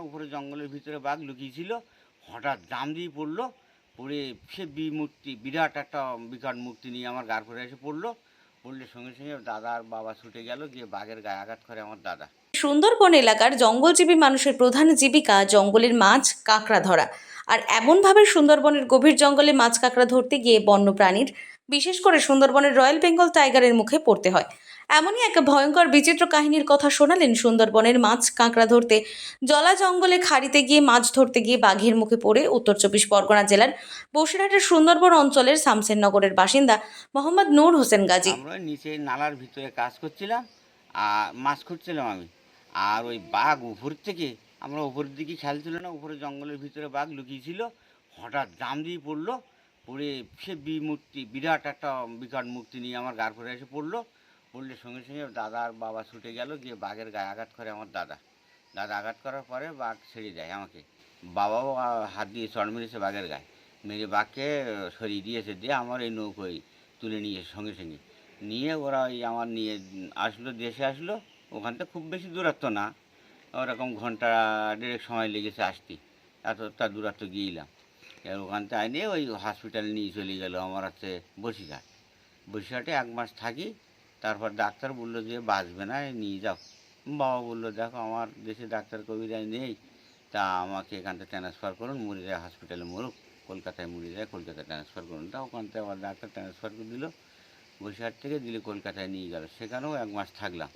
না উপরে জঙ্গলের ভিতরে বাঘ লুকিয়েছিল। হঠাৎ জাম দিয়ে পড়ল, পড়ে সে বিমূর্তি, বিরাট একটা বিকট মূর্তি নিয়ে আমার গার করে এসে পড়ল। পড়লে সঙ্গে সঙ্গে দাদা আর বাবা ছুটে গেল, গিয়ে বাঘের গায়ে আঘাত করে আমার দাদা। সুন্দরবন এলাকার জঙ্গলজীবী মানুষের প্রধান জীবিকা জঙ্গলের মাছ কাঁকড়া ধরা। আর এমনভাবে সুন্দরবনের গভীর জঙ্গলে মাছ কাঁকড়া ধরতে গিয়ে বন্যপ্রাণীর, বিশেষ করে সুন্দরবনের রয়্যাল বেঙ্গল টাইগারের মুখে পড়তে হয়। এমনই এক ভয়ঙ্কর বিচিত্র কাহিনীর কথা শোনালেন সুন্দরবনের মাছ কাঁকড়া ধরতে। জলা জঙ্গলে খাড়িতে গিয়ে মাছ ধরতে গিয়ে বাঘের মুখে পড়ে উত্তর চব্বিশ পরগনা জেলার বসিরহাটের সুন্দরবন অঞ্চলের শামসেরনগরের বাসিন্দা মোহাম্মদ নূর হোসেন গাজী। আমরা নিচে নালার ভিতরে কাজ করছিলাম, আর মাছ খুঁজছিলাম আমি। আর ওই বাঘ উপর থেকে, আমরা উপরের দিকে খেলছিল না, উপরে জঙ্গলের ভিতরে বাঘ লুকিয়েছিল। হঠাৎ জাম দিয়ে পড়ল, পড়ে সে বিমূর্তি, বিরাট একটা বিকট মূর্তি নিয়ে আমার গার করে এসে পড়ল। পড়লে সঙ্গে সঙ্গে দাদা আর বাবা ছুটে গেল, গিয়ে বাঘের গায়ে আঘাত করে আমার দাদা। দাদা আঘাত করার পরে বাঘ ছেড়ে দেয় আমাকে। বাবাও হাত দিয়ে চড় মেরেছে বাঘের গায়ে। মেরে বাঘকে সরিয়ে দিয়েছে, দিয়ে আমার এই নৌকোয় তুলে নিয়ে সঙ্গে সঙ্গে। নিয়ে ওরা ওই আমার নিয়ে আসলো, দেশে আসলো। ওখান থেকে খুব বেশি দূরত্ব না। ওরকম ঘণ্টা দেড়েক সময় লেগেছে আসতে। এতটা দূরত্ব গিয়েছিলাম এবার ওখান থেকে আইনে ওই হসপিটালে নিয়ে চলে গেলো আমার হচ্ছে বসিরহাট। বসিরহাটে এক মাস থাকি। তারপর ডাক্তার বলল যে বাঁচবে না নিয়ে যাও। বাবা বলল দেখো আমার দেশে ডাক্তার কবিরাজ নেই তা আমাকে এখান থেকে ট্রান্সফার করুন মুড়িদায় হসপিটালে মরুক কলকাতায় মুড়িদায় কলকাতায় ট্রান্সফার করুন। তা ওখান থেকে আবার ডাক্তার ট্রান্সফার করে দিল বসিরহাট থেকে দিলে কলকাতায় নিয়ে গেল। সেখানেও এক মাস থাকলাম।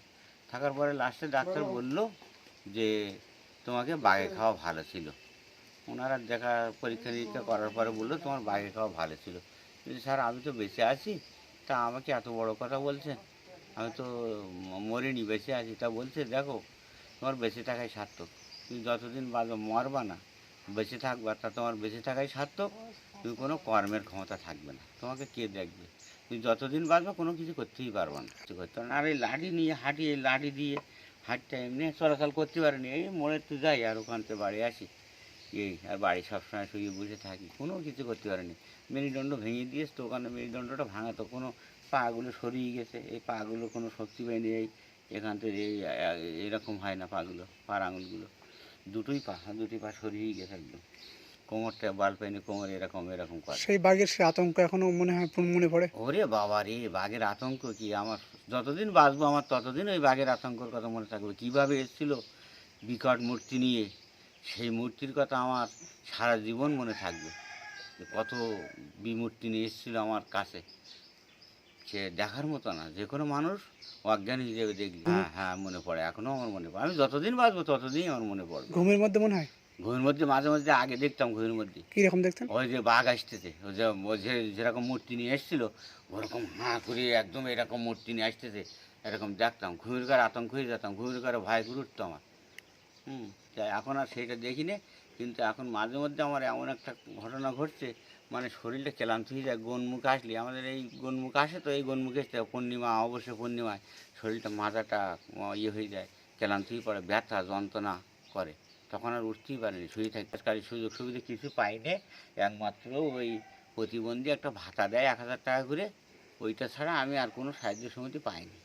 থাকার পরে লাস্টে ডাক্তার বলল যে তোমাকে বাঘে খাওয়া ভালো ছিল। ওনারা দেখা পরীক্ষা নিরীক্ষা করার পরে বলল তোমার বাঘে খাওয়া ভালো ছিল। কিন্তু স্যার আমি তো বেঁচে আছি তা আমাকে এত বড় কথা বলছেন? আমি তো মরিনি, বেঁচে আছি, তা বলছে, দেখো, তোমার বেঁচে থাকাই সার্থক। তুমি যতদিন বাঁচো মরবা না, বেঁচে থাকবা, তা তোমার বেঁচে থাকাই সার্থক। তুমি কোনো কর্মের ক্ষমতা থাকবে না। তোমাকে কে দেখবে? তুমি যতদিন বাঁচবে কোনো কিছু করতেই পারবে না। কিছু করতে পারবে না। আর এই লাঠি নিয়ে হাঁটি, এই লাঠি দিয়ে হাঁটতে এমনি চলাচল করতে পারিনি। এই মোড়ে তো যাই, আর ওখান থেকে বাড়ি আসি। এই, আর বাড়ি সবসময় শুয়ে বসে থাকি। কোনো কিছু করতে পারিনি। মেরুদণ্ড ভেঙে দিয়েছে তো, ওখানে মেরুদণ্ডটা ভাঙা তো কোনো পাগুলো সরিয়ে গেছে এই পাগুলো কোনো শক্তি পায়নি এই এখান থেকে এই এরকম হয় না পাগুলো পার আঙুলগুলো। দুটোই পা দুটোই পা সরিয়েই গেছে একদম। কোমরটা বাল পাইনি কোমর এরকম এরকম করে। সেই বাঘের সে আতঙ্ক এখনও মনে হয় মনে পড়ে? ওরে বাবা রে বাঘের আতঙ্ক কি? আমার যতদিন বাঁচবো আমার ততদিন ওই বাঘের আতঙ্কর কথা মনে থাকবে। কীভাবে এসেছিল বিকট মূর্তি নিয়ে সেই মূর্তির কথা আমার সারা জীবন মনে থাকবে। কত বিমূর্তি নিয়ে এসেছিল আমার কাছে। সে দেখার মতো না। যে কোনো মানুষ অজ্ঞান হিসেবে দেখলি হ্যাঁ হ্যাঁ মনে পড়ে। এখনও আমার মনে পড়ে। আমি যতদিন বাঁচবো ততদিনই আমার মনে পড়বে। ঘুমের মধ্যে মনে হয়? ঘুমের মধ্যে মাঝে মাঝে আগে দেখতাম ঘুমের মধ্যে। কীরকম দেখতাম ওই যে বাঘ আসতেছে। ওই যে যেরকম মূর্তি নিয়ে এসেছিল ওরকম হাঁ করে একদম এরকম মূর্তি নিয়ে আসতেছে এরকম দেখতাম। ঘুমির ঘরে আতঙ্ক হয়ে যেতাম। ঘুমির ঘরে ভয় করে উঠতো আমার। হুম এখন আর সেইটা দেখি নে, কিন্তু এখন মাঝে মধ্যে আমার এমন একটা ঘটনা ঘটছে মানে শরীরটা ক্লান্ত হয়ে যায়, গনমুখ আসলে। আমাদের এই গনমুখ আসে তো, এই গনমুখে পূর্ণিমা অবশ্যই পূর্ণিমায় শরীরটা মাথাটা ইয়ে হয়ে যায়, ক্লান্ত হয়ে পড়ে, ব্যথা, যন্ত্রণা করে। তখন আর উঠতেই পারিনি শুয়ে থাকতে কারি সুযোগ সুবিধা কিছু পাইনি একমাত্র ওই প্রতিবন্ধী একটা ভাতা দেয় এক হাজার টাকা করে। ওইটা ছাড়া আমি আর কোনো সাহায্য সমিতি পাইনি।